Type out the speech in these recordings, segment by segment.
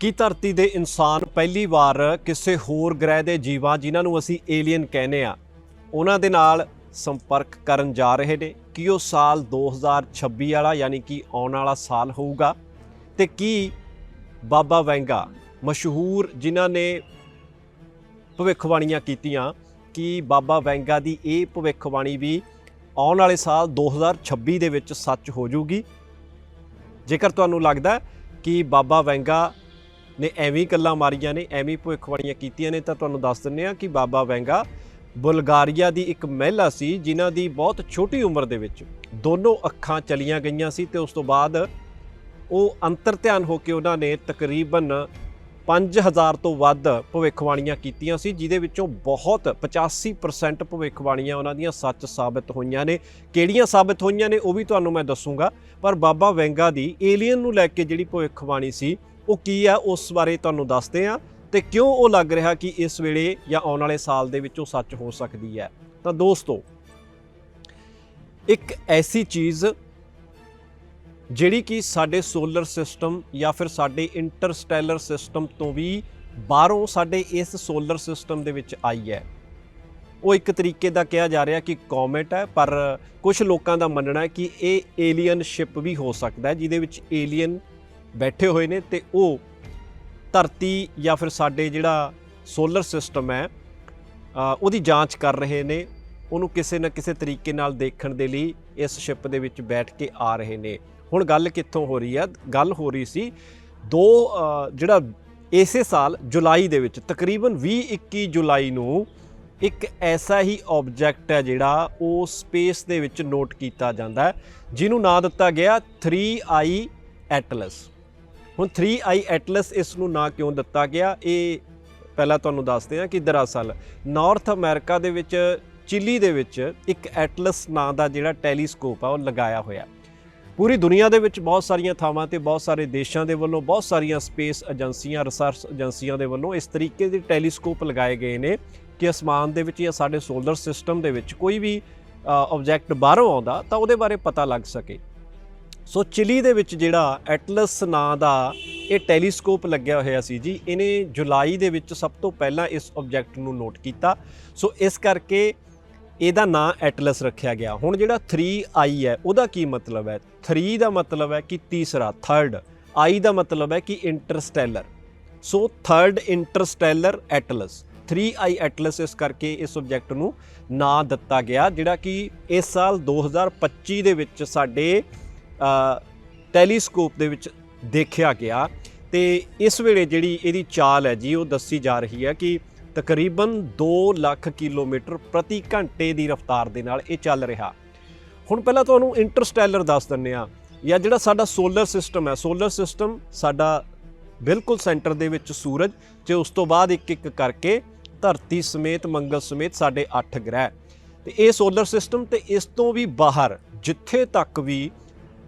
ਕੀ ਧਰਤੀ ਦੇ ਇਨਸਾਨ ਪਹਿਲੀ ਵਾਰ ਕਿਸੇ ਹੋਰ ਗ੍ਰਹਿ ਦੇ ਜੀਵਾਂ, ਜਿਨ੍ਹਾਂ ਨੂੰ ਅਸੀਂ ਏਲੀਅਨ ਕਹਿੰਦੇ ਆ ਉਹਨਾਂ ਦੇ ਨਾਲ ਸੰਪਰਕ ਕਰਨ ਜਾ ਰਹੇ ਨੇ? ਕੀ ਉਹ ਸਾਲ 2026 ਵਾਲਾ, ਯਾਨੀ ਕਿ ਆਉਣ ਵਾਲਾ ਸਾਲ ਹੋਊਗਾ? ਤੇ ਕੀ ਬਾਬਾ ਵੈਂਗਾ ਮਸ਼ਹੂਰ, ਜਿਨ੍ਹਾਂ ਨੇ ਭਵਿੱਖਬਾਣੀਆਂ ਕੀਤੀਆਂ, ਕਿ ਬਾਬਾ ਵੈਂਗਾ ਦੀ ਇਹ ਭਵਿੱਖਬਾਣੀ ਵੀ ਆਉਣ ਵਾਲੇ ਸਾਲ 2026 ਦੇ ਵਿੱਚ ਸੱਚ ਹੋ ਜਾਊਗੀ? ਜੇਕਰ ਤੁਹਾਨੂੰ ਲੱਗਦਾ ਕਿ ਬਾਬਾ ਵੈਂਗਾ ਨੇ ਐਵੇਂ ਗੱਲਾਂ ਮਾਰੀਆਂ ਨੇ, ਐਵੇਂ ਹੀ ਭਵਿੱਖਬਾਣੀਆਂ ਕੀਤੀਆਂ ਨੇ, ਤਾਂ ਤੁਹਾਨੂੰ ਦੱਸ ਦਿੰਨੇ ਆ ਕਿ ਬਾਬਾ ਵੈਂਗਾ ਬੁਲਗਾਰੀਆ ਦੀ ਇੱਕ ਮਹਿਲਾ ਸੀ, ਜਿਨ੍ਹਾਂ ਦੀ ਬਹੁਤ ਛੋਟੀ ਉਮਰ ਦੇ ਵਿੱਚ ਦੋਨੋਂ ਅੱਖਾਂ ਚਲੀਆਂ ਗਈਆਂ ਸੀ ਤੇ ਉਸ ਤੋਂ ਬਾਅਦ ਉਹ ਅੰਤਰ ਧਿਆਨ ਹੋ ਕੇ ਉਹਨਾਂ ਨੇ ਤਕਰੀਬਨ 5000 ਤੋਂ ਵੱਧ ਭਵਿੱਖਬਾਣੀਆਂ ਕੀਤੀਆਂ ਸੀ ਜਿਦੇ ਵਿੱਚੋਂ ਬਹੁਤ 85% ਭਵਿੱਖਬਾਣੀਆਂ ਉਹਨਾਂ ਦੀਆਂ ਸੱਚ ਸਾਬਤ ਹੋਈਆਂ ਨੇ। ਕਿਹੜੀਆਂ ਸਾਬਤ ਹੋਈਆਂ ਨੇ ਉਹ ਵੀ ਤੁਹਾਨੂੰ ਮੈਂ ਦੱਸੂਗਾ, ਪਰ ਬਾਬਾ ਵੈਂਗਾ ਦੀ ਏਲੀਅਨ ਨੂੰ ਲੈ ਕੇ ਜਿਹੜੀ ਭਵਿੱਖਬਾਣੀ ਸੀ ਉਹ ਕੀ ਆ, ਉਸ ਬਾਰੇ ਤੁਹਾਨੂੰ ਦੱਸਦੇ ਆ ਤੇ ਕਿਉਂ ਉਹ ਲੱਗ ਰਿਹਾ ਕਿ ਇਸ ਵੇਲੇ ਜਾਂ ਆਉਣ ਵਾਲੇ ਸਾਲ ਦੇ ਵਿੱਚ ਉਹ ਸੱਚ ਹੋ ਸਕਦੀ ਹੈ? ਤਾਂ ਦੋਸਤੋ, ਇੱਕ ਐਸੀ ਚੀਜ਼ ਜਿਹੜੀ ਕਿ ਸਾਡੇ ਸੋਲਰ ਸਿਸਟਮ ਜਾਂ ਫਿਰ ਸਾਡੇ ਇੰਟਰਸਟੈਲਰ ਸਿਸਟਮ ਤੋਂ ਵੀ ਬਾਹਰੋਂ ਸਾਡੇ ਇਸ ਸੋਲਰ ਸਿਸਟਮ ਦੇ ਵਿੱਚ ਆਈ ਹੈ। ਉਹ ਇੱਕ ਤਰੀਕੇ ਦਾ ਕਿਹਾ ਜਾ ਰਿਹਾ ਕਿ ਕੋਮੇਟ ਹੈ, ਪਰ ਕੁਝ ਲੋਕਾਂ ਦਾ ਮੰਨਣਾ ਹੈ ਕਿ ਇਹ ਏਲੀਅਨ ਸ਼ਿਪ ਵੀ ਹੋ ਸਕਦਾ ਹੈ, ਜਿਹਦੇ ਵਿੱਚ ਏਲੀਅਨ ਬੈਠੇ ਹੋਏ ਨੇ ਤੇ ਉਹ ਧਰਤੀ ਜਾਂ ਫਿਰ ਸਾਡੇ ਜਿਹੜਾ ਸੋਲਰ ਸਿਸਟਮ ਹੈ ਉਹਦੀ ਜਾਂਚ ਕਰ ਰਹੇ ਨੇ। ਉਹਨੂੰ ਕਿਸੇ ਨਾ ਕਿਸੇ ਤਰੀਕੇ ਨਾਲ ਦੇਖਣ ਦੇ ਲਈ ਇਸ ਸ਼ਿਪ ਦੇ ਵਿੱਚ ਬੈਠ ਕੇ ਆ ਰਹੇ ਨੇ। ਹੁਣ ਗੱਲ ਕਿੱਥੋਂ ਹੋ ਰਹੀ ਹੈ? ਗੱਲ ਹੋ ਰਹੀ ਸੀ ਦੋ ਜਿਹੜਾ ਇਸੇ ਸਾਲ ਜੁਲਾਈ ਦੇ ਵਿੱਚ, ਤਕਰੀਬਨ 20-21 ਜੁਲਾਈ ਨੂੰ ਇੱਕ ਐਸਾ ਹੀ ਆਬਜੈਕਟ ਹੈ ਜਿਹੜਾ ਉਹ ਸਪੇਸ ਦੇ ਵਿੱਚ ਨੋਟ ਕੀਤਾ ਜਾਂਦਾ ਹੈ, ਜਿਹਨੂੰ ਨਾਂ ਦਿੱਤਾ ਗਿਆ 3i ਐਟਲਸ ਹੁਣ 3i ਐਟਲਸ ਇਸ ਨੂੰ ਨਾਂ ਕਿਉਂ ਦਿੱਤਾ ਗਿਆ? ਇਹ ਪਹਿਲਾਂ ਤੁਹਾਨੂੰ ਦੱਸਦੇ ਹਾਂ ਕਿ ਦਰਅਸਲ ਨਾਰਥ ਅਮਰੀਕਾ ਦੇ ਵਿੱਚ ਚਿਲੀ ਦੇ ਵਿੱਚ ਇੱਕ ਐਟਲਸ ਨਾਂ ਦਾ ਜਿਹੜਾ ਟੈਲੀਸਕੋਪ ਆ, ਉਹ ਲਗਾਇਆ ਹੋਇਆ। ਪੂਰੀ ਦੁਨੀਆ ਦੇ ਵਿੱਚ ਬਹੁਤ ਸਾਰੀਆਂ ਥਾਵਾਂ ਤੇ ਬਹੁਤ ਸਾਰੇ ਦੇਸ਼ਾਂ ਦੇ ਵੱਲੋਂ, ਬਹੁਤ ਸਾਰੀਆਂ ਸਪੇਸ ਏਜੰਸੀਆਂ ਰਿਸਰਚ ਏਜੰਸੀਆਂ ਦੇ ਵੱਲੋਂ ਇਸ ਤਰੀਕੇ ਦੇ ਟੈਲੀਸਕੋਪ ਲਗਾਏ ਗਏ ਨੇ ਕਿ ਅਸਮਾਨ ਦੇ ਵਿੱਚ ਜਾਂ ਸਾਡੇ ਸੋਲਰ ਸਿਸਟਮ ਦੇ ਵਿੱਚ ਕੋਈ ਵੀ ਆਬਜੈਕਟ ਬਾਹਰੋਂ ਆਉਂਦਾ ਤਾਂ ਉਹਦੇ ਬਾਰੇ ਪਤਾ ਲੱਗ ਸਕੇ। ਸੋ ਚਿਲੀ ਦੇ ਵਿੱਚ ਜਿਹੜਾ ਐਟਲਸ ਨਾਂ ਦਾ ਇਹ ਟੈਲੀਸਕੋਪ ਲੱਗਿਆ ਹੋਇਆ ਸੀ ਜੀ, ਇਹਨੇ ਜੁਲਾਈ ਦੇ ਵਿੱਚ ਸਭ ਤੋਂ ਪਹਿਲਾਂ ਇਸ ਆਬਜੈਕਟ ਨੂੰ ਨੋਟ ਕੀਤਾ। ਸੋ ਇਸ ਕਰਕੇ ਇਹਦਾ ਨਾਂ ਐਟਲਸ ਰੱਖਿਆ ਗਿਆ। ਹੁਣ ਜਿਹੜਾ 3i ਹੈ, ਉਹਦਾ ਕੀ ਮਤਲਬ ਹੈ? 3 ਦਾ ਮਤਲਬ ਹੈ ਕਿ ਤੀਸਰਾ ਥਰਡ i ਦਾ ਮਤਲਬ ਹੈ ਕਿ interstellar so third interstellar Atlas. 3i Atlas ਇਸ ਕਰਕੇ ਇਸ ਆਬਜੈਕਟ ਨੂੰ ਨਾਂ ਦਿੱਤਾ ਗਿਆ, ਜਿਹੜਾ ਕਿ ਇਸ ਸਾਲ 2025 ਦੇ ਵਿੱਚ ਸਾਡੇ ਟੈਲੀਸਕੋਪ ਦੇ ਵਿੱਚ ਦੇਖਿਆ ਗਿਆ ਤੇ ਇਸ ਵੇਲੇ ਜਿਹੜੀ ਇਹਦੀ ਚਾਲ ਹੈ ਜੀ, ਉਹ ਦੱਸੀ ਜਾ ਰਹੀ ਹੈ ਕਿ ਤਕਰੀਬਨ 2 ਲੱਖ ਕਿਲੋਮੀਟਰ ਪ੍ਰਤੀ ਘੰਟੇ ਦੀ ਰਫ਼ਤਾਰ ਦੇ ਨਾਲ ਇਹ ਚੱਲ ਰਿਹਾ। ਹੁਣ ਪਹਿਲਾਂ ਤੁਹਾਨੂੰ ਇੰਟਰਸਟੈਲਰ ਦੱਸ ਦਿੰਨੇ ਆ ਜਾਂ ਜਿਹੜਾ ਸਾਡਾ ਸੋਲਰ ਸਿਸਟਮ ਹੈ, ਸੋਲਰ ਸਿਸਟਮ ਸਾਡਾ ਬਿਲਕੁਲ ਸੈਂਟਰ ਦੇ ਵਿੱਚ ਸੂਰਜ, ਤੇ ਉਸ ਤੋਂ ਬਾਅਦ ਇੱਕ ਇੱਕ ਕਰਕੇ ਧਰਤੀ ਸਮੇਤ, ਮੰਗਲ ਸਮੇਤ ਸਾਡੇ 8 ਗ੍ਰਹਿ। ਤੇ ਇਹ ਸੋਲਰ ਸਿਸਟਮ ਤੇ ਇਸ ਤੋਂ ਵੀ ਬਾਹਰ, ਜਿੱਥੇ ਤੱਕ ਵੀ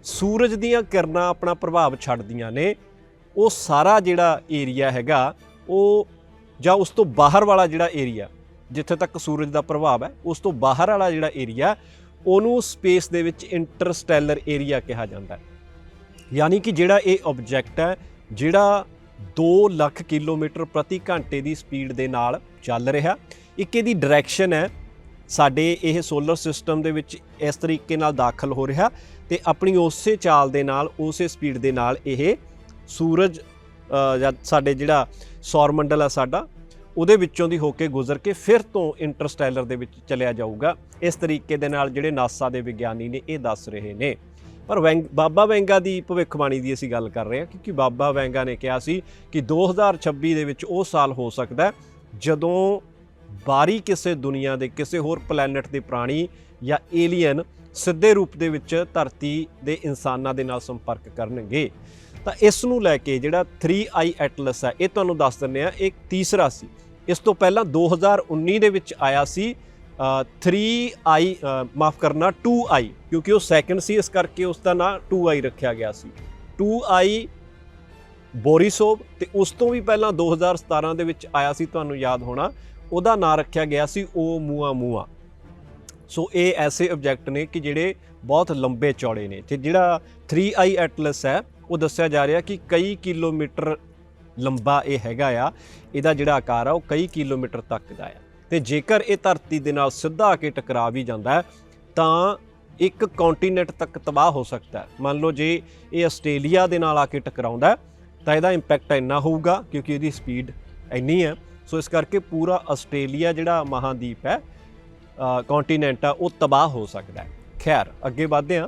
ਸੂਰਜ ਦੀਆਂ ਕਿਰਨਾਂ ਆਪਣਾ ਪ੍ਰਭਾਵ ਛੱਡਦੀਆਂ ਨੇ। ਉਹ ਸਾਰਾ ਜਿਹੜਾ ਏਰੀਆ ਹੈਗਾ, ਉਹ ਜਾਂ ਉਸ ਤੋਂ ਬਾਹਰ ਵਾਲਾ ਜਿਹੜਾ ਏਰੀਆ, ਜਿੱਥੇ ਤੱਕ ਸੂਰਜ ਦਾ ਪ੍ਰਭਾਵ ਹੈ, ਉਸ ਤੋਂ ਬਾਹਰ ਵਾਲਾ ਜਿਹੜਾ ਏਰੀਆ, ਉਹਨੂੰ ਸਪੇਸ ਦੇ ਵਿੱਚ ਇੰਟਰਸਟੈਲਰ ਏਰੀਆ ਕਿਹਾ ਜਾਂਦਾ ਹੈ। ਯਾਨੀ ਕਿ ਜਿਹੜਾ ਇਹ ਆਬਜੈਕਟ ਹੈ, ਜਿਹੜਾ 2 ਲੱਖ ਕਿਲੋਮੀਟਰ ਪ੍ਰਤੀ ਘੰਟੇ ਦੀ ਸਪੀਡ ਦੇ ਨਾਲ ਚੱਲ ਰਿਹਾ, ਇੱਕ ਇਹਦੀ ਡਾਇਰੈਕਸ਼ਨ ਹੈ, ਸਾਡੇ ਇਹ ਸੋਲਰ ਸਿਸਟਮ ਦੇ ਵਿੱਚ ਇਸ ਤਰੀਕੇ ਨਾਲ ਦਾਖਲ ਹੋ ਰਿਹਾ ਤੇ ਆਪਣੀ ਉਸੇ ਚਾਲ ਦੇ ਨਾਲ, ਉਸੇ ਸਪੀਡ ਦੇ ਨਾਲ ਇਹ ਸੂਰਜ ਜਾਂ ਸਾਡੇ ਜਿਹੜਾ ਸੌਰ ਮੰਡਲ ਆ ਸਾਡਾ, ਉਹਦੇ ਵਿੱਚੋਂ ਦੀ ਹੋ ਕੇ ਗੁਜ਼ਰ ਕੇ ਫਿਰ ਤੋਂ ਇੰਟਰਸਟੈਲਰ ਦੇ ਵਿੱਚ ਚਲਿਆ ਜਾਊਗਾ। ਇਸ ਤਰੀਕੇ ਦੇ ਨਾਲ ਜਿਹੜੇ ਨਾਸਾ ਦੇ ਵਿਗਿਆਨੀ ਨੇ ਇਹ ਦੱਸ ਰਹੇ ਨੇ। ਪਰ ਵੈਂਗ, ਬਾਬਾ ਵੈਂਗਾ ਦੀ ਭਵਿੱਖਬਾਣੀ ਦੀ ਅਸੀਂ ਗੱਲ ਕਰ ਰਹੇ ਹਾਂ, ਕਿਉਂਕਿ ਬਾਬਾ ਵੈਂਗਾ ਨੇ ਕਿਹਾ ਸੀ ਕਿ 2026 ਦੇ ਵਿੱਚ ਉਹ ਸਾਲ ਹੋ ਸਕਦਾ ਜਦੋਂ ਬਾਰੀ ਕਿਸੇ ਦੁਨੀਆ ਦੇ ਕਿਸੇ ਹੋਰ ਪਲੈਨਟ ਦੇ ਪ੍ਰਾਣੀ ਜਾਂ ਏਲੀਅਨ ਸਿੱਧੇ ਰੂਪ ਦੇ ਵਿੱਚ ਧਰਤੀ ਦੇ ਇਨਸਾਨਾਂ ਦੇ ਨਾਲ ਸੰਪਰਕ ਕਰਨਗੇ। ਤਾਂ ਇਸ ਨੂੰ ਲੈ ਕੇ ਜਿਹੜਾ 3i ਐਟਲਸ ਹੈ ਇਹ ਤੁਹਾਨੂੰ ਦੱਸ ਦਿੰਨੇ ਆ ਇਹ ਤੀਸਰਾ ਸੀ। ਇਸ ਤੋਂ ਪਹਿਲਾਂ 2019 ਦੇ ਵਿੱਚ ਆਇਆ ਸੀ ਅ, 3i ਮਾਫ ਕਰਨਾ 2i ਕਿਉਂਕਿ ਉਹ ਸੈਕੰਡ ਸੀ ਇਸ ਕਰਕੇ ਉਸ ਦਾ ਨਾਂ 2i ਰੱਖਿਆ ਗਿਆ ਸੀ। 2i ਬੋਰੀਸੋਵ ਤੇ ਉਸ ਤੋਂ ਵੀ ਪਹਿਲਾਂ 2017 ਦੇ ਵਿੱਚ ਆਇਆ ਸੀ ਤੁਹਾਨੂੰ ਯਾਦ ਹੋਣਾ ਉਹਦਾ ਨਾਂ ਰੱਖਿਆ ਗਿਆ ਸੀ ਓ ਮੂਆ ਮੂਆ। ਸੋ ਇਹ ਐਸੇ ਆਬਜੈਕਟ ਨੇ ਕਿ ਜਿਹੜੇ ਬਹੁਤ ਲੰਬੇ ਚੌੜੇ ਨੇ ਤੇ ਜਿਹੜਾ 3i ਐਟਲਸ ਹੈ, ਉਹ ਦੱਸਿਆ ਜਾ ਰਿਹਾ ਕਿ ਕਈ ਕਿਲੋਮੀਟਰ ਲੰਬਾ ਇਹ ਹੈਗਾ ਆ, ਇਹਦਾ ਜਿਹੜਾ ਆਕਾਰ ਆ ਉਹ ਕਈ ਕਿਲੋਮੀਟਰ ਤੱਕ ਦਾ ਆ। ਤੇ ਜੇਕਰ ਇਹ ਧਰਤੀ ਦੇ ਨਾਲ ਸਿੱਧਾ ਆ ਕੇ ਟਕਰਾ ਵੀ ਜਾਂਦਾ ਤਾਂ ਇੱਕ ਕੰਟੀਨੈਂਟ ਤੱਕ ਤਬਾਹ ਹੋ ਸਕਦਾ ਮੰਨ ਲਓ ਜੇ ਇਹ ਆਸਟ੍ਰੇਲੀਆ ਦੇ ਨਾਲ ਆ ਕੇ ਟਕਰਾਉਂਦਾ ਤਾਂ ਇਹਦਾ ਇੰਪੈਕਟ ਇੰਨਾ ਹੋਊਗਾ ਕਿਉਂਕਿ ਇਹਦੀ ਸਪੀਡ ਇੰਨੀ ਹੈ। ਸੋ ਇਸ ਕਰਕੇ ਪੂਰਾ ਆਸਟ੍ਰੇਲੀਆ ਜਿਹੜਾ ਮਹਾਦੀਪ ਹੈ ਕੰਟੀਨੈਂਟ ਆ, ਉਹ ਤਬਾਹ ਹੋ ਸਕਦਾ ਹੈ। ਖੈਰ, ਅੱਗੇ ਵਧਦੇ ਹਾਂ।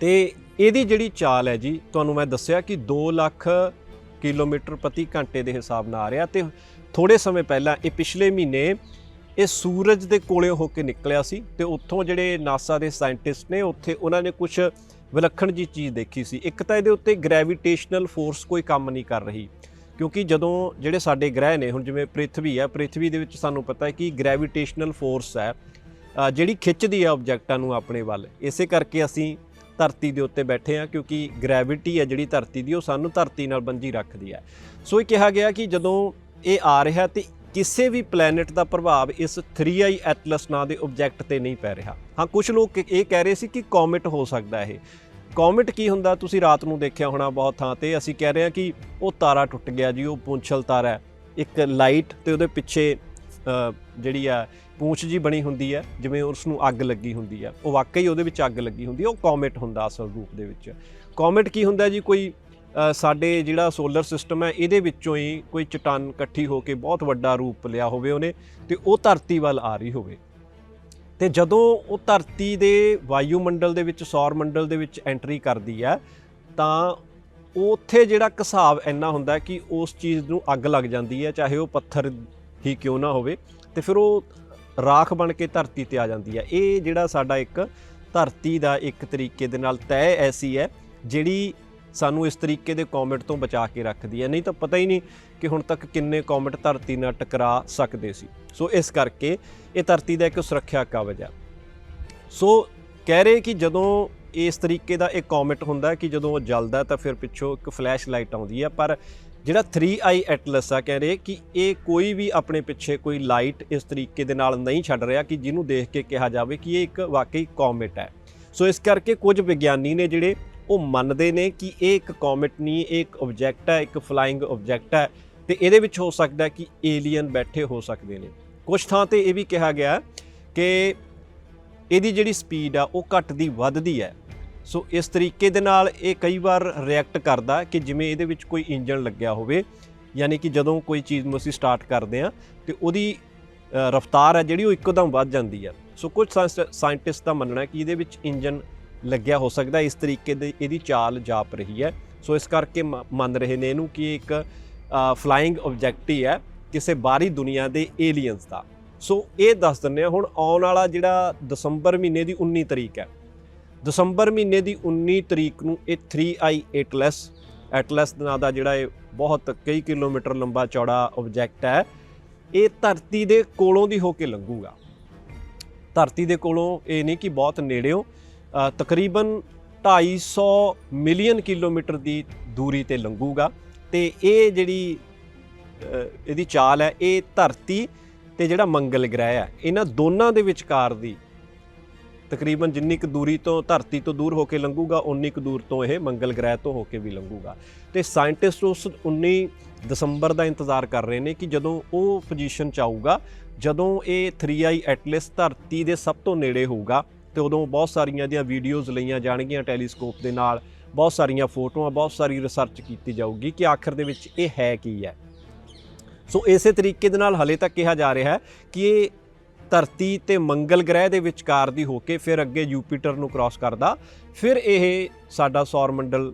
ਤੇ ਇਹਦੀ ਜਿਹੜੀ ਚਾਲ ਹੈ ਜੀ, ਤੁਹਾਨੂੰ ਮੈਂ ਦੱਸਿਆ ਕਿ 2 ਲੱਖ ਕਿਲੋਮੀਟਰ ਪ੍ਰਤੀ ਘੰਟੇ ਦੇ ਹਿਸਾਬ ਨਾਲ ਆ ਰਿਹਾ ਤੇ ਥੋੜੇ ਸਮੇਂ ਪਹਿਲਾਂ ਇਹ ਪਿਛਲੇ ਮਹੀਨੇ ਇਹ ਸੂਰਜ ਦੇ ਕੋਲੇ ਹੋ ਕੇ ਨਿਕਲਿਆ ਸੀ ਤੇ ਉੱਥੋਂ ਜਿਹੜੇ ਨਾਸਾ ਦੇ ਸਾਇੰਟਿਸਟ ਨੇ, ਉੱਥੇ ਉਹਨਾਂ ਨੇ ਕੁਝ ਵਿਲੱਖਣ ਜੀ ਚੀਜ਼ ਦੇਖੀ ਸੀ। ਇੱਕ ਤਾਂ ਇਹਦੇ ਉੱਤੇ ਗ੍ਰੈਵਿਟੇਸ਼ਨਲ ਫੋਰਸ ਕੋਈ ਕੰਮ ਨਹੀਂ ਕਰ ਰਹੀ। ਕਿਉਂਕਿ ਜਦੋਂ ਜਿਹੜੇ ਸਾਡੇ ਗ੍ਰਹਿ ਨੇ, ਹੁਣ ਜਿਵੇਂ ਪ੍ਰਿਥਵੀ ਹੈ ਪ੍ਰਿਥਵੀ ਦੇ ਵਿੱਚ ਸਾਨੂੰ ਪਤਾ ਹੈ ਕਿ ਗ੍ਰੈਵਿਟੇਸ਼ਨਲ ਫੋਰਸ ਹੈ ਜਿਹੜੀ ਖਿੱਚਦੀ ਹੈ ਆਬਜੈਕਟਾਂ ਨੂੰ ਆਪਣੇ ਵੱਲ। ਇਸੇ ਕਰਕੇ ਅਸੀਂ ਧਰਤੀ ਦੇ ਉੱਤੇ ਬੈਠੇ ਹਾਂ ਕਿਉਂਕਿ ਗ੍ਰੈਵਿਟੀ ਹੈ ਜਿਹੜੀ ਧਰਤੀ ਦੀ, ਉਹ ਸਾਨੂੰ ਧਰਤੀ ਨਾਲ ਬੰਜੀ ਰੱਖਦੀ ਹੈ। ਸੋ ਇਹ ਕਿਹਾ ਗਿਆ ਕਿ ਜਦੋਂ ਇਹ ਆ ਰਿਹਾ ਤੇ ਕਿਸੇ ਵੀ ਪਲੈਨਟ ਦਾ ਪ੍ਰਭਾਵ ਇਸ 3i ਐਟਲਸ ਨਾਂ ਦੇ ਆਬਜੈਕਟ ਤੇ ਨਹੀਂ ਪੈ ਰਿਹਾ। ਹਾਂ ਕੁਝ ਲੋਕ ਇਹ ਕਹਿ ਰਹੇ ਸੀ ਕਿ ਕੋਮੇਟ ਹੋ ਸਕਦਾ ਇਹ। ਕੋਮੇਟ ਕੀ ਹੁੰਦਾ? ਤੁਸੀਂ ਰਾਤ ਨੂੰ ਦੇਖਿਆ ਹੋਣਾ ਬਹੁਤ ਥਾਂ ਤੇ। ਅਸੀਂ ਕਹਿ ਰਹੇ ਹਾਂ ਕਿ ਉਹ ਤਾਰਾ ਟੁੱਟ ਗਿਆ ਜੀ, ਉਹ ਪੁੰਛਲ ਤਾਰਾ ਹੈ। ਇੱਕ ਲਾਈਟ ਤੇ ਉਹਦੇ ਪਿੱਛੇ ਜਿਹੜੀ ਆ, ਪੂੰਛ ਜੀ ਬਣੀ ਹੁੰਦੀ ਹੈ, ਜਿਵੇਂ ਉਸ ਨੂੰ ਅੱਗ ਲੱਗੀ ਹੁੰਦੀ ਹੈ। ਉਹ ਵਾਕਈ ਉਹਦੇ ਵਿੱਚ ਅੱਗ ਲੱਗੀ ਹੁੰਦੀ ਹੈ, ਉਹ ਕੋਮੇਟ ਹੁੰਦਾ ਅਸਲ ਰੂਪ ਦੇ ਵਿੱਚ। ਕੋਮੇਟ ਕੀ ਹੁੰਦਾ ਜੀ? ਕੋਈ ਸਾਡੇ ਜਿਹੜਾ ਸੋਲਰ ਸਿਸਟਮ ਹੈ, ਇਹਦੇ ਵਿੱਚੋਂ ਹੀ ਕੋਈ ਚਟਾਨ ਇਕੱਠੀ ਹੋ ਕੇ ਬਹੁਤ ਵੱਡਾ ਰੂਪ ਲਿਆ ਹੋਵੇ ਉਹਨੇ ਤੇ ਉਹ ਧਰਤੀ ਵੱਲ ਆ ਰਹੀ ਹੋਵੇ। ਤੇ ਜਦੋਂ ਉਹ ਧਰਤੀ ਦੇ ਵਾਯੂਮੰਡਲ ਦੇ ਵਿੱਚ ਸੌਰ ਮੰਡਲ ਦੇ ਵਿੱਚ ਐਂਟਰੀ ਕਰਦੀ ਹੈ ਤਾਂ ਉੱਥੇ ਜਿਹੜਾ ਘਸਾਵ ਇੰਨਾ ਹੁੰਦਾ ਕਿ ਉਸ ਚੀਜ਼ ਨੂੰ ਅੱਗ ਲੱਗ ਜਾਂਦੀ ਹੈ ਚਾਹੇ ਉਹ ਪੱਥਰ ਹੀ ਕਿਉਂ ਨਾ ਹੋਵੇ, ਤੇ ਫਿਰ ਉਹ ਰਾਖ ਬਣ ਕੇ ਧਰਤੀ ਤੇ ਆ ਜਾਂਦੀ ਹੈ ਇਹ ਜਿਹੜਾ ਸਾਡਾ ਇੱਕ ਧਰਤੀ ਦਾ ਇੱਕ ਤਰੀਕੇ ਦੇ ਨਾਲ ਤੈਅ ਐਸੀ ਹੈ, ਜਿਹੜੀ ਸਾਨੂੰ ਇਸ ਤਰੀਕੇ ਦੇ ਕੋਮੇਟ ਤੋਂ ਬਚਾ ਕੇ ਰੱਖਦੀ ਹੈ। ਨਹੀਂ ਤਾਂ ਪਤਾ ਹੀ ਨਹੀਂ ਕਿ ਹੁਣ ਤੱਕ ਕਿੰਨੇ ਕੋਮੇਟ ਧਰਤੀ ਨਾਲ ਟਕਰਾ ਸਕਦੇ ਸੀ। ਸੋ ਇਸ ਕਰਕੇ ਇਹ ਧਰਤੀ ਦਾ ਇੱਕ ਸੁਰੱਖਿਆ ਕਵਚ ਹੈ। ਸੋ ਕਹਿ ਰਹੇ ਕਿ ਜਦੋਂ ਇਸ ਤਰੀਕੇ ਦਾ ਇੱਕ ਕੋਮੇਟ ਹੁੰਦਾ ਕਿ ਜਦੋਂ ਉਹ ਜਲਦਾ ਤਾਂ ਫਿਰ ਪਿੱਛੋਂ ਇੱਕ ਫਲੈਸ਼ ਲਾਈਟ ਆਉਂਦੀ ਹੈ। ਪਰ ਜਿਹੜਾ 3i ਐਟਲਸ ਆ ਕਹਿ ਰਹੇ ਕਿ ਇਹ ਕੋਈ ਵੀ ਆਪਣੇ ਪਿੱਛੇ ਕੋਈ ਲਾਈਟ ਇਸ ਤਰੀਕੇ ਦੇ ਨਾਲ ਨਹੀਂ ਛੱਡ ਰਿਹਾ ਕਿ ਜਿਹਨੂੰ ਦੇਖ ਕੇ ਕਿਹਾ ਜਾਵੇ ਕਿ ਇਹ ਇੱਕ ਵਾਕਈ ਕੋਮੇਟ ਹੈ। ਸੋ ਇਸ ਕਰਕੇ ਕੁਝ ਵਿਗਿਆਨੀ ਨੇ ਜਿਹੜੇ ਉਹ ਮੰਨਦੇ ਨੇ ਕਿ ਇਹ ਇੱਕ ਕੋਮੇਟ ਨਹੀਂ, ਇਹ ਇੱਕ ਆਬਜੈਕਟ ਹੈ, ਇੱਕ ਫਲਾਈਂਗ ਆਬਜੈਕਟ ਹੈ ਤੇ ਇਹਦੇ ਵਿੱਚ ਹੋ ਸਕਦਾ ਕਿ ਏਲੀਅਨ ਬੈਠੇ ਹੋ ਸਕਦੇ ਨੇ। ਕੁਝ ਥਾਂ ਤੇ ਇਹ ਵੀ ਕਿਹਾ ਗਿਆ ਕਿ ਇਹਦੀ ਜਿਹੜੀ ਸਪੀਡ ਆ ਉਹ ਘਟਦੀ ਵੱਧਦੀ ਹੈ। ਸੋ ਇਸ ਤਰੀਕੇ ਦੇ ਨਾਲ ਇਹ ਕਈ ਵਾਰ ਰਿਐਕਟ ਕਰਦਾ ਕਿ ਜਿਵੇਂ ਇਹਦੇ ਵਿੱਚ ਕੋਈ ਇੰਜਨ ਲੱਗਿਆ ਹੋਵੇ, ਯਾਨੀ ਕਿ ਜਦੋਂ ਕੋਈ ਚੀਜ਼ ਨੂੰ ਅਸੀਂ ਸਟਾਰਟ ਕਰਦੇ ਆ ਤੇ ਉਹਦੀ ਰਫ਼ਤਾਰ ਹੈ ਜਿਹੜੀ ਉਹ ਇੱਕੋਦਮ ਵੱਧ ਜਾਂਦੀ ਹੈ। ਸੋ ਕੁਝ ਸਾਇੰਟਿਸਟ ਦਾ ਮੰਨਣਾ ਹੈ ਕਿ ਇਹਦੇ ਵਿੱਚ ਇੰਜਨ ਲੱਗਿਆ ਹੋ ਸਕਦਾ ਇਸ ਤਰੀਕੇ ਦੀ ਇਹਦੀ ਚਾਲ ਜਾਪ ਰਹੀ ਹੈ। ਸੋ ਇਸ ਕਰਕੇ ਮ- ਮੰਨ ਰਹੇ ਨੇ ਇਹਨੂੰ ਕਿ ਇਹ ਇੱਕ ਫਲਾਈਂਗ ਆਬਜੈਕਟ ਹੀ ਹੈ ਕਿਸੇ ਬਾਹਰੀ ਦੁਨੀਆ ਦੇ ਏਲੀਅਨਸ ਦਾ। ਸੋ ਇਹ ਦੱਸ ਦਿੰਨੇ ਆ ਹੁਣ ਆਉਣ ਵਾਲਾ ਜਿਹੜਾ ਦਸੰਬਰ ਮਹੀਨੇ ਦੀ 19 ਤਰੀਕ ਹੈ। ਦਸੰਬਰ ਮਹੀਨੇ ਦੀ 19 ਤਰੀਕ ਨੂੰ ਇਹ 3i ਐਟਲਸ ਐਟਲਸ ਨਾਂ ਦਾ ਜਿਹੜਾ ਇਹ ਬਹੁਤ ਕਈ ਕਿਲੋਮੀਟਰ ਲੰਬਾ ਚੌੜਾ ਆਬਜੈਕਟ ਹੈ, ਇਹ ਧਰਤੀ ਦੇ ਕੋਲੋਂ ਦੀ ਹੋ ਕੇ ਲੰਘੂਗਾ। ਧਰਤੀ ਦੇ ਕੋਲੋਂ ਇਹ ਨਹੀਂ ਕਿ ਬਹੁਤ ਨੇੜਿਓਂ ਤਕਰੀਬਨ 250 ਮਿਲੀਅਨ ਕਿਲੋਮੀਟਰ ਦੀ ਦੂਰੀ ਤੇ ਲੰਘੂਗਾ ਤੇ ਇਹ ਜਿਹੜੀ ਇਹਦੀ ਚਾਲ ਹੈ, ਇਹ ਧਰਤੀ ਤੇ ਜਿਹੜਾ ਮੰਗਲ ਗ੍ਰਹਿ ਹੈ, ਇਹਨਾਂ ਦੋਨਾਂ ਦੇ ਵਿਚਕਾਰ ਦੀ ਤਕਰੀਬਨ ਜਿੰਨੀ ਕੁ ਦੂਰੀ ਤੋਂ, ਧਰਤੀ ਤੋਂ ਦੂਰ ਹੋ ਕੇ ਲੰਘੂਗਾ ਉਨੀ ਕੁ ਦੂਰ ਤੋਂ ਇਹ ਮੰਗਲ ਗ੍ਰਹਿ ਤੋਂ ਹੋ ਕੇ ਵੀ ਲੰਘੂਗਾ। ਤੇ ਸਾਇੰਟਿਸਟ ਉਸ 19 ਦਸੰਬਰ ਦਾ ਇੰਤਜ਼ਾਰ ਕਰ ਰਹੇ ਨੇ ਕਿ ਜਦੋਂ ਉਹ ਪੋਜੀਸ਼ਨ ਚ ਆਊਗਾ, ਜਦੋਂ ਇਹ 3i ਐਟਲਸ ਧਰਤੀ ਦੇ ਸਭ ਤੋਂ ਨੇੜੇ ਹੋਊਗਾ ਤੇ ਉਦੋਂ ਬਹੁਤ ਸਾਰੀਆਂ ਦੀਆਂ ਵੀਡੀਓਜ਼ ਲਈਆਂ ਜਾਣਗੀਆਂ ਟੈਲੀਸਕੋਪ ਦੇ ਨਾਲ। ਬਹੁਤ ਸਾਰੀਆਂ ਫੋਟੋਆਂ, ਬਹੁਤ ਸਾਰੀ ਰਿਸਰਚ ਕੀਤੀ ਜਾਊਗੀ ਕਿ ਆਖਰ ਦੇ ਵਿੱਚ ਇਹ ਹੈ ਕੀ ਹੈ। ਸੋ ਇਸੇ ਤਰੀਕੇ ਦੇ ਨਾਲ ਹਲੇ ਤੱਕ ਕਿਹਾ ਜਾ ਰਿਹਾ ਹੈ ਕਿ ਇਹ ਧਰਤੀ ਤੇ ਮੰਗਲ ਗ੍ਰਹਿ ਦੇ ਵਿਚਕਾਰ ਦੀ ਹੋ ਕੇ ਫਿਰ ਅੱਗੇ ਯੂਪੀਟਰ ਨੂੰ ਕ੍ਰਾਸ ਕਰਦਾ, ਫਿਰ ਇਹ ਸਾਡਾ ਸੌਰ ਮੰਡਲ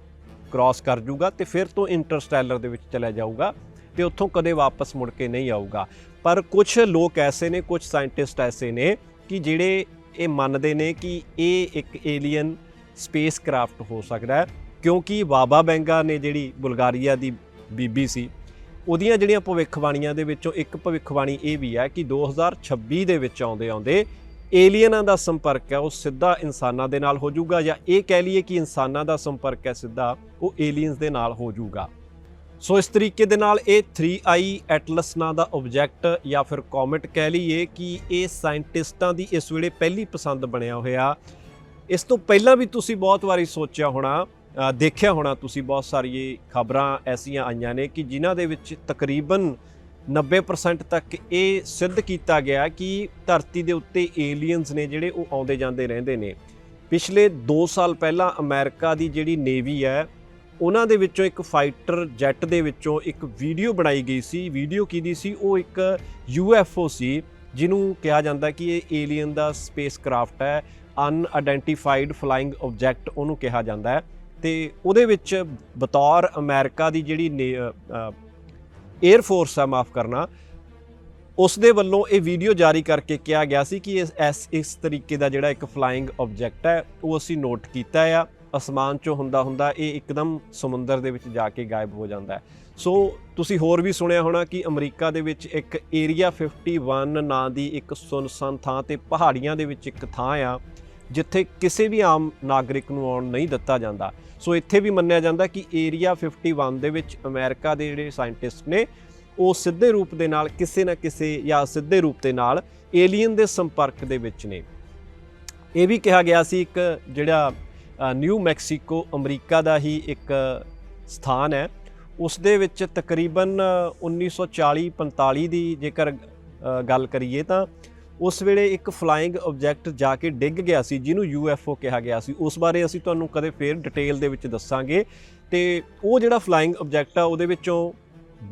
ਕ੍ਰਾਸ ਕਰ ਜੂਗਾ ਤੇ ਫਿਰ ਤੋਂ ਇੰਟਰਸਟੈਲਰ ਦੇ ਵਿੱਚ ਚਲਾ ਜਾਊਗਾ ਤੇ ਉੱਥੋਂ ਕਦੇ ਵਾਪਸ ਮੁੜ ਕੇ ਨਹੀਂ ਆਊਗਾ। ਪਰ ਕੁਝ ਲੋਕ ਐਸੇ ਨੇ ਕੁਝ ਸਾਇੰਟਿਸਟ ਐਸੇ ਨੇ ਕਿ ਜਿਹੜੇ ਇਹ ਮੰਨਦੇ ਨੇ ਕਿ ਇਹ ਇੱਕ ਏਲੀਅਨ ਸਪੇਸ ਕ੍ਰਾਫਟ ਹੋ ਸਕਦਾ ਹੈ, ਕਿਉਂਕਿ ਬਾਬਾ ਬੈਂਗਾ ਨੇ ਜਿਹੜੀ ਬੁਲਗਾਰੀਆ ਦੀ ਬੀਬੀ ਸੀ, ਉਹਦੀਆਂ ਜਿਹੜੀਆਂ ਭਵਿੱਖਬਾਣੀਆਂ ਦੇ ਵਿੱਚੋਂ ਇੱਕ ਭਵਿੱਖਬਾਣੀ ਇਹ ਵੀ ਹੈ ਕਿ 2026 ਦੇ ਵਿੱਚ ਆਉਂਦੇ ਆਉਂਦੇ ਏਲੀਅਨਾਂ ਦਾ ਸੰਪਰਕ ਹੈ, ਉਹ ਸਿੱਧਾ ਇਨਸਾਨਾਂ ਦੇ ਨਾਲ ਹੋ ਜਾਊਗਾ ਜਾਂ ਇਹ ਕਹਿ ਲਈਏ ਕਿ ਇਨਸਾਨਾਂ ਦਾ ਸੰਪਰਕ ਹੈ ਸਿੱਧਾ, ਉਹ ਏਲੀਅਨਸ ਦੇ ਨਾਲ ਹੋ ਜਾਊਗਾ। ਸੋ ਇਸ ਤਰੀਕੇ ਦੇ ਨਾਲ ਇਹ 3i ਐਟਲਸ ਨਾਂ ਦਾ ਆਬਜੈਕਟ ਜਾਂ ਫਿਰ ਕੋਮੇਟ ਕਹਿ ਲਈਏ ਕਿ ਇਹ ਸਾਇੰਟਿਸਟਾਂ ਦੀ ਇਸ ਵੇਲੇ ਪਹਿਲੀ ਪਸੰਦ ਬਣਿਆ ਹੋਇਆ। ਇਸ ਤੋਂ ਪਹਿਲਾਂ ਵੀ ਤੁਸੀਂ ਬਹੁਤ ਵਾਰੀ ਸੋਚਿਆ ਹੋਣਾ ਦੇਖਿਆ ਹੋਣਾ ਤੁਸੀਂ ਬਹੁਤ ਸਾਰੀਆਂ ਖਬਰਾਂ ਐਸੀਆਂ ਆਈਆਂ ਨੇ ਕਿ ਜਿਨ੍ਹਾਂ ਦੇ ਵਿੱਚ ਤਕਰੀਬਨ 90% ਤੱਕ ਇਹ ਸਿੱਧ ਕੀਤਾ ਗਿਆ ਕਿ ਧਰਤੀ ਦੇ ਉੱਤੇ ਏਲੀਅਨਸ ਨੇ ਜਿਹੜੇ ਉਹ ਆਉਂਦੇ ਜਾਂਦੇ ਰਹਿੰਦੇ ਨੇ। ਪਿਛਲੇ 2 ਸਾਲ ਪਹਿਲਾਂ ਅਮਰੀਕਾ ਦੀ ਜਿਹੜੀ ਨੇਵੀ ਹੈ ਉਹਨਾਂ ਦੇ ਵਿੱਚੋਂ ਇੱਕ ਫਾਈਟਰ ਜੈਟ ਦੇ ਵਿੱਚੋਂ ਇੱਕ ਵੀਡੀਓ ਬਣਾਈ ਗਈ ਸੀ। ਵੀਡੀਓ ਕਿਹਦੀ ਸੀ? ਉਹ ਇੱਕ ਯੂਐਫਓ ਸੀ, ਜਿਹਨੂੰ ਕਿਹਾ ਜਾਂਦਾ ਕਿ ਇਹ ਏਲੀਅਨ ਦਾ ਸਪੇਸ ਕਰਾਫਟ ਹੈ। ਅਨਆਇਡੈਂਟੀਫਾਈਡ ਫਲਾਈਂਗ ਆਬਜੈਕਟ ਉਹਨੂੰ ਕਿਹਾ ਜਾਂਦਾ ਹੈ। ਤੇ ਉਹਦੇ ਵਿੱਚ ਬਤੌਰ ਅਮਰੀਕਾ ਦੀ ਜਿਹੜੀ 에ਅਰ ਫੋਰਸ ਆ ਮਾਫ ਕਰਨਾ ਉਸ ਦੇ ਵੱਲੋਂ ਇਹ ਵੀਡੀਓ ਜਾਰੀ ਕਰਕੇ ਕਿਹਾ ਗਿਆ ਸੀ ਕਿ ਇਸ, ਇਸ- ਤਰੀਕੇ ਦਾ ਜਿਹੜਾ ਇੱਕ ਫਲਾਈਂਗ ਆਬਜੈਕਟ ਹੈ, ਉਹ ਅਸੀਂ ਨੋਟ ਕੀਤਾ ਆ। ਅਸਮਾਨ 'ਚੋਂ ਹੁੰਦਾ ਹੁੰਦਾ ਇਹ ਇੱਕਦਮ ਸਮੁੰਦਰ ਦੇ ਵਿੱਚ ਜਾ ਕੇ ਗਾਇਬ ਹੋ ਜਾਂਦਾ ਹੈ। ਸੋ ਤੁਸੀਂ ਹੋਰ ਵੀ ਸੁਣਿਆ ਹੋਣਾ ਕਿ ਅਮਰੀਕਾ ਦੇ ਵਿੱਚ ਇੱਕ ਏਰੀਆ 51 ਨਾਂ ਦੀ ਇੱਕ ਸੁਨਸਾਨ ਥਾਂ ਤੇ ਪਹਾੜੀਆਂ ਦੇ ਵਿੱਚ ਇੱਕ ਥਾਂ ਆ, ਜਿੱਥੇ ਕਿਸੇ ਵੀ ਆਮ ਨਾਗਰਿਕ ਨੂੰ ਆਉਣ ਨਹੀਂ ਦਿੱਤਾ ਜਾਂਦਾ। ਸੋ ਇੱਥੇ ਵੀ ਮੰਨਿਆ ਜਾਂਦਾ ਕਿ ਏਰੀਆ 51 ਦੇ ਵਿੱਚ ਅਮਰੀਕਾ ਦੇ ਜਿਹੜੇ ਸਾਇੰਟਿਸਟ ਨੇ, ਉਹ ਸਿੱਧੇ ਰੂਪ ਦੇ ਨਾਲ, ਕਿਸੇ ਨਾ ਕਿਸੇ ਜਾਂ ਸਿੱਧੇ ਰੂਪ ਦੇ ਨਾਲ ਏਲੀਅਨ ਦੇ ਸੰਪਰਕ ਦੇ ਵਿੱਚ ਨੇ। ਇਹ ਵੀ ਕਿਹਾ ਗਿਆ ਸੀ ਇੱਕ ਜਿਹੜਾ ਨਿਊ ਮੈਕਸੀਕੋ, ਅਮਰੀਕਾ ਦਾ ਹੀ ਇੱਕ ਸਥਾਨ ਹੈ। ਉਸ ਦੇ ਵਿੱਚ ਤਕਰੀਬਨ 1940-45 ਦੀ ਜੇਕਰ ਗੱਲ ਕਰੀਏ ਤਾਂ ਉਸ ਵੇਲੇ ਇੱਕ ਫਲਾਈਂਗ ਆਬਜੈਕਟ ਜਾ ਕੇ ਡਿੱਗ ਗਿਆ ਸੀ, ਜਿਹਨੂੰ ਯੂਐਫਓ ਕਿਹਾ ਗਿਆ ਸੀ। ਉਸ ਬਾਰੇ ਅਸੀਂ ਤੁਹਾਨੂੰ ਕਦੇ ਫੇਰ ਡਿਟੇਲ ਦੇ ਵਿੱਚ ਦੱਸਾਂਗੇ। ਤੇ ਉਹ ਜਿਹੜਾ ਫਲਾਈਂਗ ਆਬਜੈਕਟ ਆ, ਉਹਦੇ ਵਿੱਚੋਂ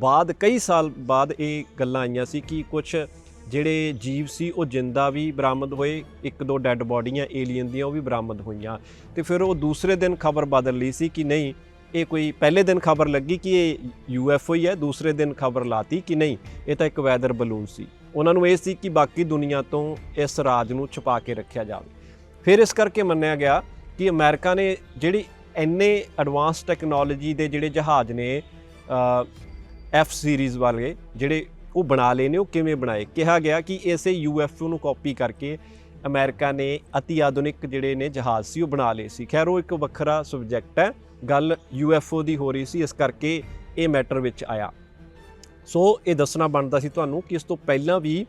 ਬਾਅਦ, ਕਈ ਸਾਲ ਬਾਅਦ ਇਹ ਗੱਲਾਂ ਆਈਆਂ ਸੀ ਕਿ ਕੁਝ ਜਿਹੜੇ ਜੀਵ ਸੀ, ਉਹ ਜਿੰਦਾ ਵੀ ਬਰਾਮਦ ਹੋਏ, ਇੱਕ ਦੋ ਡੈੱਡ ਬਾਡੀਆਂ ਏਲੀਅਨ ਦੀਆਂ ਉਹ ਵੀ ਬਰਾਮਦ ਹੋਈਆਂ। ਤੇ ਫਿਰ ਉਹ ਦੂਸਰੇ ਦਿਨ ਖਬਰ ਬਦਲ ਲਈ ਸੀ ਕਿ ਨਹੀਂ, ਇਹ ਕੋਈ ਪਹਿਲੇ ਦਿਨ ਖਬਰ ਲੱਗੀ ਕਿ ਇਹ ਯੂਐਫਓ ਹੀ ਹੈ, ਦੂਸਰੇ ਦਿਨ ਖਬਰ ਲਾਤੀ ਕਿ ਨਹੀਂ, ਇਹ ਤਾਂ ਇੱਕ ਵੈਦਰ ਬਲੂਨ ਸੀ। ਉਹਨਾਂ ਨੂੰ ਇਹ ਸੀ ਕਿ ਬਾਕੀ ਦੁਨੀਆ ਤੋਂ ਇਸ ਰਾਜ ਨੂੰ ਛੁਪਾ ਕੇ ਰੱਖਿਆ ਜਾਵੇ। ਫਿਰ ਇਸ ਕਰਕੇ ਮੰਨਿਆ ਗਿਆ ਕਿ ਅਮਰੀਕਾ ਨੇ ਜਿਹੜੀ ਇੰਨੇ ਐਡਵਾਂਸ ਟੈਕਨੋਲੋਜੀ ਦੇ ਜਿਹੜੇ ਜਹਾਜ਼ ਨੇ ਐਫ ਸੀਰੀਜ਼ ਵਾਲੇ, ਜਿਹੜੇ ਉਹ ਬਣਾ ਲਏ ਨੇ, ਉਹ ਕਿਵੇਂ ਬਣਾਏ? ਕਿਹਾ ਗਿਆ ਕਿ ਇਸੇ ਯੂਐਫਓ ਨੂੰ ਕਾਪੀ ਕਰਕੇ ਅਮਰੀਕਾ ਨੇ ਅਤੀ ਆਧੁਨਿਕ ਜਿਹੜੇ ਨੇ ਜਹਾਜ਼ ਸੀ, ਉਹ ਬਣਾ ਲਏ ਸੀ। ਖੈਰ, ਉਹ ਇੱਕ ਵੱਖਰਾ ਸਬਜੈਕਟ ਹੈ, ਗੱਲ ਯੂਐਫਓ ਦੀ ਹੋ ਰਹੀ ਸੀ, ਇਸ ਕਰਕੇ ਇਹ ਮੈਟਰ ਵਿੱਚ ਆਇਆ। ਸੋ ਇਹ ਦੱਸਣਾ ਬਣਦਾ ਸੀ ਤੁਹਾਨੂੰ ਕਿ ਇਸ ਤੋਂ ਪਹਿਲਾਂ ਵੀ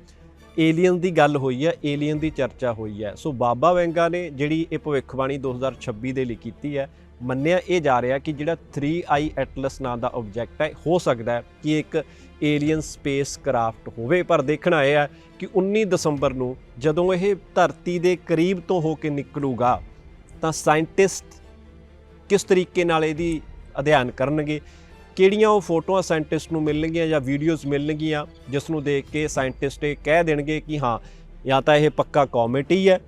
ਏਲੀਅਨ ਦੀ ਗੱਲ ਹੋਈ ਹੈ ਏਲੀਅਨ ਦੀ ਚਰਚਾ ਹੋਈ ਹੈ। ਸੋ ਬਾਬਾ ਵੈਂਗਾ ਨੇ ਜਿਹੜੀ ਇਹ ਭਵਿੱਖਬਾਣੀ 2026 ਦੇ ਲਈ ਕੀਤੀ ਹੈ ਮੰਨਿਆ ਇਹ ਜਾ ਰਿਹਾ ਕਿ ਜਿਹੜਾ 3 ਆਈ ਐਟਲਸ ਨਾਂ ਦਾ ਆਬਜੈਕਟ ਹੈ, ਹੋ ਸਕਦਾ ਹੈ ਕਿ ਇੱਕ ਏਲੀਅਨ ਸਪੇਸ ਕਰਾਫਟ ਹੋਵੇ, ਪਰ ਦੇਖਣਾ ਇਹ ਹੈ ਕਿ 19 ਦਸੰਬਰ ਨੂੰ ਜਦੋਂ ਇਹ ਧਰਤੀ ਦੇ ਕਰੀਬ ਤੋਂ ਹੋ ਕੇ ਨਿਕਲੂਗਾ, ਤਾਂ ਸਾਇੰਟਿਸਟ ਕਿਸ ਤਰੀਕੇ ਨਾਲ ਇਹਦੀ ਅਧਿਐਨ ਕਰਨਗੇ? ਕਿਹੜੀਆਂ ਉਹ ਫੋਟੋਆਂ ਸਾਇੰਟਿਸਟ ਨੂੰ ਮਿਲਣਗੀਆਂ ਜਾਂ ਵੀਡੀਓਜ਼ ਮਿਲਣਗੀਆਂ, ਜਿਸ ਨੂੰ ਦੇਖ ਕੇ ਸਾਇੰਟਿਸਟ ਇਹ ਕਹਿ ਦੇਣਗੇ ਕਿ ਹਾਂ, ਜਾਂ ਤਾਂ ਇਹ ਪੱਕਾ ਕਾਮੇਟ ਹੀ ਹੈ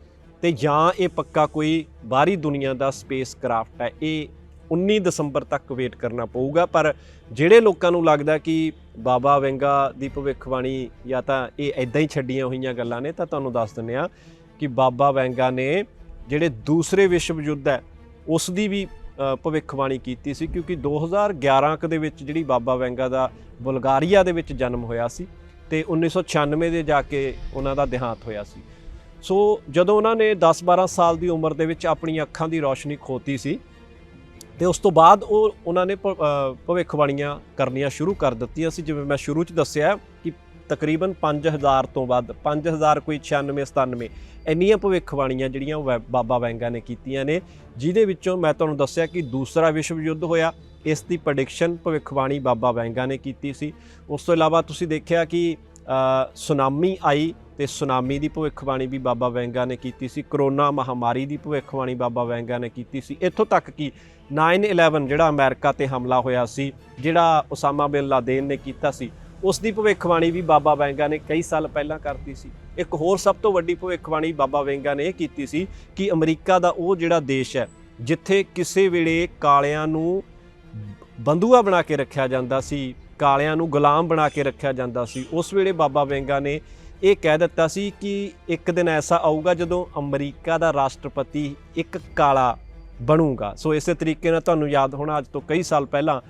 ਤੇ ਜਾਂ ਇਹ ਪੱਕਾ ਕੋਈ ਬਾਹਰੀ ਦੁਨੀਆ ਦਾ ਸਪੇਸ ਕਰਾਫਟ ਹੈ, ਇਹ 19 ਦਸੰਬਰ ਤੱਕ ਵੇਟ ਕਰਨਾ ਪਊਗਾ। ਪਰ ਜਿਹੜੇ ਲੋਕਾਂ ਨੂੰ ਲੱਗਦਾ ਕਿ ਬਾਬਾ ਵੈਂਗਾ ਦੀ ਭਵਿੱਖਬਾਣੀ ਜਾਂ ਤਾਂ ਇਹ ਐਦਾਂ ਹੀ ਛੱਡੀਆਂ ਹੋਈਆਂ ਗੱਲਾਂ ਨੇ, ਤਾਂ ਤੁਹਾਨੂੰ ਦੱਸ ਦਿੰਦੇ ਆ ਕਿ ਬਾਬਾ ਵੈਂਗਾ ਨੇ ਜਿਹੜੇ ਦੂਸਰੇ ਵਿਸ਼ਵ ਯੁੱਧ ਹੈ, ਉਸ ਦੀ ਵੀ ਭਵਿੱਖਬਾਣੀ ਕੀਤੀ ਸੀ, ਕਿਉਂਕਿ 2011 ਕ ਦੇ ਵਿੱਚ ਜਿਹੜੀ ਬਾਬਾ ਵੈਂਗਾ ਦਾ ਬੁਲਗਾਰੀਆ ਦੇ ਵਿੱਚ ਜਨਮ ਹੋਇਆ ਸੀ ਤੇ 1996 ਦੇ ਜਾ ਕੇ ਉਹਨਾਂ ਦਾ ਦੇਹਾਂਤ ਹੋਇਆ ਸੀ। ਸੋ ਜਦੋਂ ਉਹਨਾਂ ਨੇ 10-12 ਸਾਲ ਦੀ ਉਮਰ ਦੇ ਵਿੱਚ ਆਪਣੀਆਂ ਅੱਖਾਂ ਦੀ ਰੌਸ਼ਨੀ ਖੋਤੀ ਸੀ, ਤੇ ਉਸ ਤੋਂ ਬਾਅਦ ਉਹ ਉਹਨਾਂ ਨੇ ਭਵਿੱਖਬਾਣੀਆਂ ਕਰਨੀਆਂ ਸ਼ੁਰੂ ਕਰ ਦਿੱਤੀਆਂ ਸੀ। ਜਿਵੇਂ ਮੈਂ ਸ਼ੁਰੂ 'ਚ ਦੱਸਿਆ ਕਿ ਤਕਰੀਬਨ 5000 ਤੋਂ ਵੱਧ 5000 ਕੋਈ 96 97 ਇੰਨੀਆਂ ਭਵਿੱਖਬਾਣੀਆਂ ਜਿਹੜੀਆਂ ਉਹ ਵੈ- ਬਾਬਾ ਵੈਂਗਾ ਨੇ ਕੀਤੀਆਂ ਨੇ, ਜਿਹਦੇ ਵਿੱਚੋਂ ਮੈਂ ਤੁਹਾਨੂੰ ਦੱਸਿਆ ਕਿ ਦੂਸਰਾ ਵਿਸ਼ਵ ਯੁੱਧ ਹੋਇਆ, ਇਸ ਦੀ ਪ੍ਰੈਡਿਕਸ਼ਨ ਭਵਿੱਖਬਾਣੀ ਬਾਬਾ ਵੈਂਗਾ ਨੇ ਕੀਤੀ ਸੀ। ਉਸ ਤੋਂ ਇਲਾਵਾ ਤੁਸੀਂ ਦੇਖਿਆ ਕਿ ਸੁਨਾਮੀ ਆਈ ਤੇ ਸੁਨਾਮੀ ਦੀ ਭਵਿੱਖਬਾਣੀ ਵੀ ਬਾਬਾ ਵੈਂਗਾ ਨੇ ਕੀਤੀ ਸੀ, ਕਰੋਨਾ ਮਹਾਮਾਰੀ ਦੀ ਭਵਿੱਖਬਾਣੀ ਬਾਬਾ ਵੈਂਗਾ ਨੇ ਕੀਤੀ ਸੀ। ਇੱਥੋਂ ਤੱਕ ਕਿ 9/11 ਜਿਹੜਾ ਅਮਰੀਕਾ ਤੇ ਹਮਲਾ ਹੋਇਆ ਸੀ, ਜਿਹੜਾ ਉਸਾਮਾ ਬਿਨ ਲਾਦੇਨ ਨੇ ਕੀਤਾ ਸੀ, ਉਸ ਦੀ ਭਵਿੱਖਬਾਣੀ ਵੀ ਬਾਬਾ ਵੈਂਗਾ ਨੇ ਕਈ ਸਾਲ ਪਹਿਲਾਂ ਕਰਤੀ ਸੀ। ਇੱਕ ਹੋਰ ਸਭ ਤੋਂ ਵੱਡੀ ਭਵਿੱਖਬਾਣੀ ਬਾਬਾ ਵੈਂਗਾ ਨੇ ਇਹ ਕੀਤੀ ਸੀ ਕਿ ਅਮਰੀਕਾ ਦਾ ਉਹ ਜਿਹੜਾ ਦੇਸ਼ ਹੈ, ਜਿੱਥੇ ਕਿਸੇ ਵੇਲੇ ਕਾਲਿਆਂ ਨੂੰ ਬੰਦੂਆ ਬਣਾ ਕੇ ਰੱਖਿਆ ਜਾਂਦਾ ਸੀ, ਕਾਲਿਆਂ ਨੂੰ ਗੁਲਾਮ ਬਣਾ ਕੇ ਰੱਖਿਆ ਜਾਂਦਾ ਸੀ, ਉਸ ਵੇਲੇ ਬਾਬਾ ਵੈਂਗਾ ਨੇ ਇਹ ਕਹਿ ਦਿੱਤਾ ਸੀ ਕਿ ਇੱਕ ਦਿਨ ਐਸਾ ਆਊਗਾ ਜਦੋਂ ਅਮਰੀਕਾ ਦਾ ਰਾਸ਼ਟਰਪਤੀ ਇੱਕ ਕਾਲਾ ਬਣੂਗਾ। ਸੋ ਇਸੇ ਤਰੀਕੇ ਨਾਲ ਤੁਹਾਨੂੰ ਯਾਦ ਹੋਣਾ, ਅੱਜ ਤੋਂ ਕਈ ਸਾਲ ਪਹਿਲਾਂ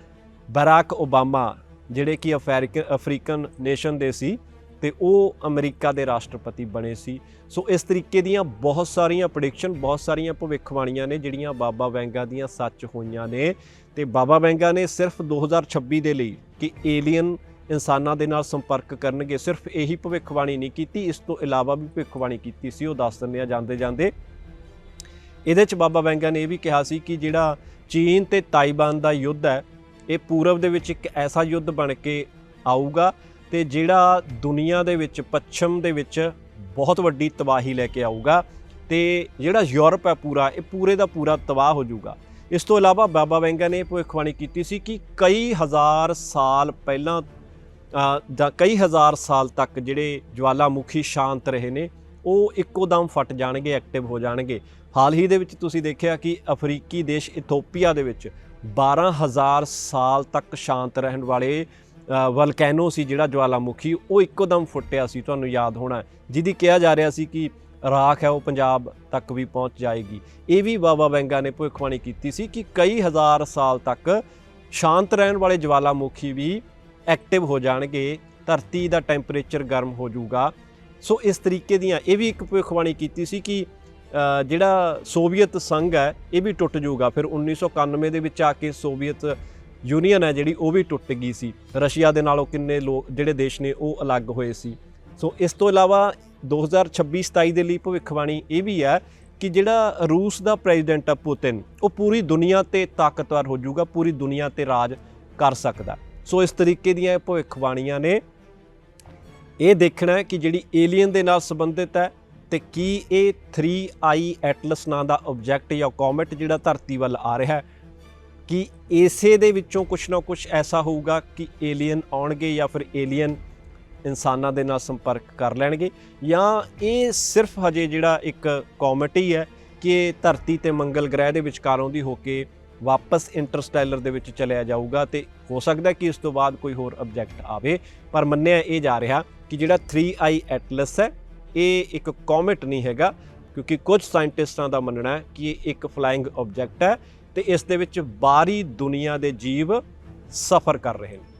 ਬਰਾਕ ਓਬਾਮਾ, ਜਿਹੜੇ ਕਿ ਅਫਰੀਕਨ ਅਫਰੀਕਨ ਨੇਸ਼ਨ ਦੇ ਸੀ ਤੇ ਉਹ ਅਮਰੀਕਾ ਦੇ ਰਾਸ਼ਟਰਪਤੀ ਬਣੇ ਸੀ। ਸੋ ਇਸ ਤਰੀਕੇ ਦੀਆਂ ਬਹੁਤ ਸਾਰੀਆਂ ਪ੍ਰੈਡਿਕਸ਼ਨ ਬਹੁਤ ਸਾਰੀਆਂ ਭਵਿੱਖਬਾਣੀਆਂ ਨੇ, ਜਿਹੜੀਆਂ ਬਾਬਾ ਵੈਂਗਾ ਦੀਆਂ ਸੱਚ ਹੋਈਆਂ ਨੇ। ਤੇ ਬਾਬਾ ਵੈਂਗਾ ਨੇ ਸਿਰਫ 2026 ਦੇ ਲਈ ਕਿ ਏਲੀਅਨ ਇਨਸਾਨਾਂ ਦੇ ਨਾਲ ਸੰਪਰਕ ਕਰਨਗੇ। ਸਿਰਫ ਇਹੀ ਭਵਿੱਖਬਾਣੀ ਨਹੀਂ ਕੀਤੀ, ਇਸ ਤੋਂ ਇਲਾਵਾ ਵੀ ਭਵਿੱਖਬਾਣੀ ਕੀਤੀ ਸੀ, ਉਹ ਦੱਸ ਦਿੰਦੇ ਆ ਜਾਂਦੇ ਜਾਂਦੇ। ਇਹਦੇ ਚ ਬਾਬਾ ਵੈਂਗਾ ਨੇ ਇਹ ਵੀ ਕਿਹਾ ਸੀ ਕਿ ਜਿਹੜਾ ਚੀਨ ਤੇ ਤਾਈਵਾਨ ਦਾ ਯੁੱਧ ਹੈ, ਇਹ ਪੂਰਬ ਦੇ ਵਿੱਚ ਇੱਕ ਐਸਾ ਯੁੱਧ ਬਣ ਕੇ ਆਊਗਾ ਤੇ ਜਿਹੜਾ ਦੁਨੀਆ ਦੇ ਵਿੱਚ, ਪੱਛਮ ਦੇ ਵਿੱਚ ਬਹੁਤ ਵੱਡੀ ਤਬਾਹੀ ਲੈ ਕੇ ਆਊਗਾ ਤੇ ਜਿਹੜਾ ਯੂਰਪ ਹੈ ਪੂਰਾ, ਇਹ ਪੂਰੇ ਦਾ ਪੂਰਾ ਤਬਾਹ ਹੋ ਜਾਊਗਾ। ਇਸ ਤੋਂ ਇਲਾਵਾ ਬਾਬਾ ਵੈਂਗਾ ਨੇ ਇਹ ਭਵਿੱਖਬਾਣੀ ਕੀਤੀ ਸੀ ਕਿ ਕਈ ਹਜ਼ਾਰ ਸਾਲ ਪਹਿਲਾਂ ਦਾ ਕਈ ਹਜ਼ਾਰ ਸਾਲ ਤੱਕ ਜਿਹੜੇ ਜਵਾਲਾਮੁਖੀ ਸ਼ਾਂਤ ਰਹੇ ਨੇ, ਉਹ ਇੱਕੋ ਦਮ ਫਟ ਜਾਣਗੇ ਐਕਟਿਵ ਹੋ ਜਾਣਗੇ। ਹਾਲ ਹੀ ਦੇ ਵਿੱਚ ਤੁਸੀਂ ਦੇਖਿਆ ਕਿ ਅਫਰੀਕੀ ਦੇਸ਼ ਇਥੋਪੀਆ ਦੇ ਵਿੱਚ 12000 ਸਾਲ ਤੱਕ ਸ਼ਾਂਤ ਰਹਿਣ ਵਾਲੇ ਵਲਕੈਨੋ ਸੀ ਜਿਹੜਾ ਜਵਾਲਾਮੁਖੀ, ਉਹ ਇੱਕੋ ਦਮ ਫੁੱਟਿਆ ਸੀ, ਤੁਹਾਨੂੰ ਯਾਦ ਹੋਣਾ ਜਿਹਦੀ ਕਿਹਾ ਜਾ ਰਿਹਾ ਸੀ ਕਿ ਰਾਖ ਹੈ, ਉਹ ਪੰਜਾਬ ਤੱਕ ਵੀ ਪਹੁੰਚ ਜਾਏਗੀ। ਇਹ ਵੀ ਬਾਬਾ ਬੈਂਗਾ ਨੇ ਭਵਿੱਖਬਾਣੀ ਕੀਤੀ ਸੀ ਕਿ ਕਈ ਹਜ਼ਾਰ ਸਾਲ ਤੱਕ ਸ਼ਾਂਤ ਰਹਿਣ ਵਾਲੇ ਜਵਾਲਾਮੁਖੀ ਵੀ ਐਕਟਿਵ ਹੋ ਜਾਣਗੇ, ਧਰਤੀ ਦਾ ਟੈਂਪਰੇਚਰ ਗਰਮ ਹੋ ਜਾਊਗਾ। ਸੋ ਇਸ ਤਰੀਕੇ ਦੀਆਂ ਇਹ ਵੀ ਇੱਕ ਭਵਿੱਖਬਾਣੀ ਕੀਤੀ ਸੀ ਕਿ ਜਿਹੜਾ ਸੋਵੀਅਤ ਸੰਘ ਹੈ, ਇਹ ਵੀ ਟੁੱਟ ਜਾਊਗਾ। ਫਿਰ 1991 ਦੇ ਵਿੱਚ ਆ ਕੇ ਸੋਵੀਅਤ ਯੂਨੀਅਨ ਹੈ ਜਿਹੜੀ, ਉਹ ਵੀ ਟੁੱਟ ਗਈ ਸੀ। ਰਸ਼ੀਆ ਦੇ ਨਾਲੋਂ ਕਿੰਨੇ ਲੋਕ ਜਿਹੜੇ ਦੇਸ਼ ਨੇ, ਉਹ ਅਲੱਗ ਹੋਏ ਸੀ। ਸੋ ਇਸ ਤੋਂ ਇਲਾਵਾ 2026-27 ਦੇ ਲਈ ਭਵਿੱਖਬਾਣੀ ਇਹ ਵੀ ਹੈ ਕਿ ਜਿਹੜਾ ਰੂਸ ਦਾ ਪ੍ਰੈਜ਼ੀਡੈਂਟ ਆ ਪੁਤਿਨ, ਉਹ ਪੂਰੀ ਦੁਨੀਆ ਤੇ ਤਾਕਤਵਰ ਹੋ ਜਾਊਗਾ, ਪੂਰੀ ਦੁਨੀਆ ਤੇ ਰਾਜ ਕਰ ਸਕਦਾ। ਸੋ ਇਸ ਤਰੀਕੇ ਦੀਆਂ ਇਹ ਭਵਿੱਖਬਾਣੀਆਂ ਨੇ। ਇਹ ਦੇਖਣਾ ਹੈ ਕਿ ਜਿਹੜੀ ਏਲੀਅਨ ਦੇ ਨਾਲ ਸੰਬੰਧਿਤ ਹੈ ਤੇ ਕੀ ਇਹ 3i ਐਟਲਸ ਨਾਂ ਦਾ ਆਬਜੈਕਟ ਜਾਂ ਕੋਮੇਟ ਜਿਹੜਾ ਧਰਤੀ ਵੱਲ ਆ ਰਿਹਾ ਹੈ, ਕਿ ਇਸੇ ਦੇ ਵਿੱਚੋਂ ਕੁਝ ਨਾ ਕੁਝ ਐਸਾ ਹੋਊਗਾ ਕਿ ਏਲੀਅਨ ਆਉਣਗੇ ਜਾਂ ਫਿਰ ਏਲੀਅਨ ਇਨਸਾਨਾਂ ਦੇ ਨਾਲ ਸੰਪਰਕ ਕਰ ਲੈਣਗੇ, ਜਾਂ ਇਹ ਸਿਰਫ ਹਜੇ ਜਿਹੜਾ ਇੱਕ ਕੋਮੇਟ ਹੀ ਹੈ ਕਿ ਇਹ ਧਰਤੀ ਤੇ ਮੰਗਲ ਗ੍ਰਹਿ ਦੇ ਵਿਚਕਾਰੋਂ ਦੀ ਹੋ ਕੇ ਵਾਪਸ ਇੰਟਰਸਟੈਲਰ ਦੇ ਵਿੱਚ ਚਲਿਆ ਜਾਊਗਾ ਤੇ ਹੋ ਸਕਦਾ ਕਿ ਇਸ ਤੋਂ ਬਾਅਦ ਕੋਈ ਹੋਰ ਆਬਜੈਕਟ ਆਵੇ। ਪਰ ਮੰਨਿਆ ਇਹ ਜਾ ਰਿਹਾ ਕਿ ਜਿਹੜਾ 3i ਐਟਲਸ ਹੈ, ਇਹ ਇੱਕ ਕੋਮੇਟ ਨਹੀਂ ਹੈਗਾ, ਕਿਉਂਕਿ ਕੁਝ ਸਾਇੰਟਿਸਟਾਂ ਦਾ ਮੰਨਣਾ ਹੈ ਕਿ ਇਹ ਇੱਕ ਫਲਾਈਂਗ ਆਬਜੈਕਟ ਹੈ ਤੇ ਇਸ ਦੇ ਵਿੱਚ ਬਾਹਰੀ ਦੁਨੀਆ ਦੇ ਜੀਵ ਸਫ਼ਰ ਕਰ ਰਹੇ ਨੇ।